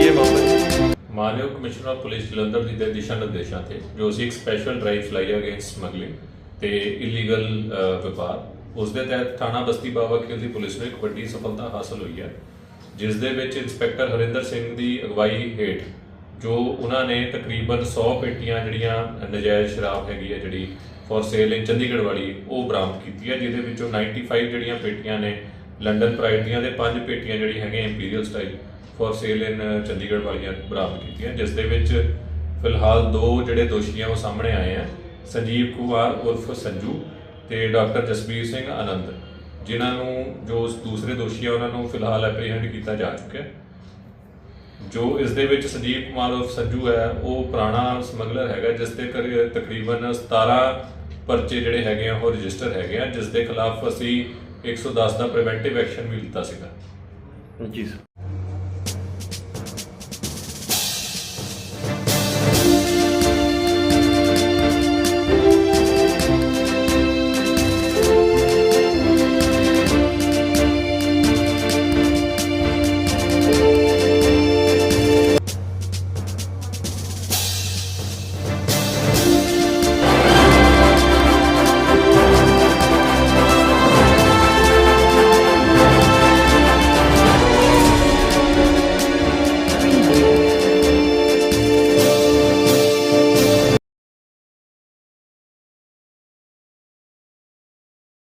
ਮਾਨਯੋਗ commissioner police Jalandhar ਜੀ ਦੇ ਦਿਸ਼ਾ ਨਿਰਦੇਸ਼ਾਂ ਤੇ, ਜੋ ਅਸੀਂ ਇੱਕ ਸਪੈਸ਼ਲ ਡਰਾਈਵ ਚਲਾਈ ਅਗੇਂਸਟ ਸਮਗਲਿੰਗ ਤੇ ਇਲੀਗਲ ਵਪਾਰ, ਉਸ ਦੇ ਤਹਿਤ ਥਾਣਾ ਬਸਤੀ ਬਾਵਾ ਖੇਲ ਦੀ ਪੁਲਿਸ ਨੂੰ ਇੱਕ ਵੱਡੀ ਸਫਲਤਾ ਹਾਸਲ ਹੋਈ ਹੈ ਜਿਸ ਦੇ ਵਿੱਚ ਇੰਸਪੈਕਟਰ ਹਰਿੰਦਰ ਸਿੰਘ ਦੀ ਅਗਵਾਈ ਹੇਠ, ਜੋ ਉਹਨਾਂ ਨੇ ਤਕਰੀਬਨ 100 ਪੇਟੀਆਂ ਜਿਹੜੀਆਂ ਨਜਾਇਜ਼ ਸ਼ਰਾਬ ਹੈਗੀ ਹੈ ਜਿਹੜੀ ਫॉर ਸੇਲ ਇਨ ਚੰਡੀਗੜ੍ਹ ਵਾਲੀ, ਉਹ ਬਰਾਮਦ ਕੀਤੀ ਹੈ ਜਿਹਦੇ ਵਿੱਚੋਂ 95 ਜਿਹੜੀਆਂ ਪੇਟੀਆਂ ਨੇ ਲੰਡਨ ਪ੍ਰਾਈਡ ਦੀਆਂ ਤੇ ਪੰਜ ਪੇਟੀਆਂ ਜਿਹੜੀ ਹੈਗੀਆਂ imperial style for sale in Chandigarh ਵਾਲੀਆਂ ਬਰਾਮਦ ਕੀਤੀਆਂ, ਜਿਸ ਦੇ ਵਿੱਚ ਫਿਲਹਾਲ ਦੋ ਜਿਹੜੇ ਦੋਸ਼ੀ ਆ, ਉਹ ਸਾਹਮਣੇ ਆਏ ਆ। ਸੰਜੀਵ ਕੁਮਾਰ ਉਰਫ ਸੰਜੂ ਤੇ ਡਾਕਟਰ ਜਸਬੀਰ ਸਿੰਘ ਆਨੰਦ, ਜਿਨ੍ਹਾਂ ਨੂੰ ਜੋ ਦੂਸਰੇ ਦੋਸ਼ੀ ਆ, ਉਹਨਾਂ ਨੂੰ ਫਿਲਹਾਲ ਐਪਰੀਹੈਂਡ ਕੀਤਾ ਜਾ ਚੁੱਕਿਆ। ਜੋ ਇਸ ਦੇ ਵਿੱਚ ਸੰਜੀਵ ਕੁਮਾਰ ਉਰਫ ਸੰਜੂ ਹੈ, ਉਹ ਪੁਰਾਣਾ ਸਮਗਲਰ ਹੈਗਾ, ਜਿਸ ਦੇ ਕਰੀ- ਤਕਰੀਬਨ 17 ਪਰਚੇ ਜਿਹੜੇ ਹੈਗੇ ਆ, ਉਹ ਰਜਿਸਟਰ ਹੈਗੇ ਆ, ਜਿਸ ਦੇ ਖਿਲਾਫ ਅਸੀਂ 110 ਦਾ ਪ੍ਰੀਵੈਂਟਿਵ ਐਕਸ਼ਨ ਵੀ ਲਿੱਤਾ ਸੀਗਾ। ਜੀ, ਸਰ।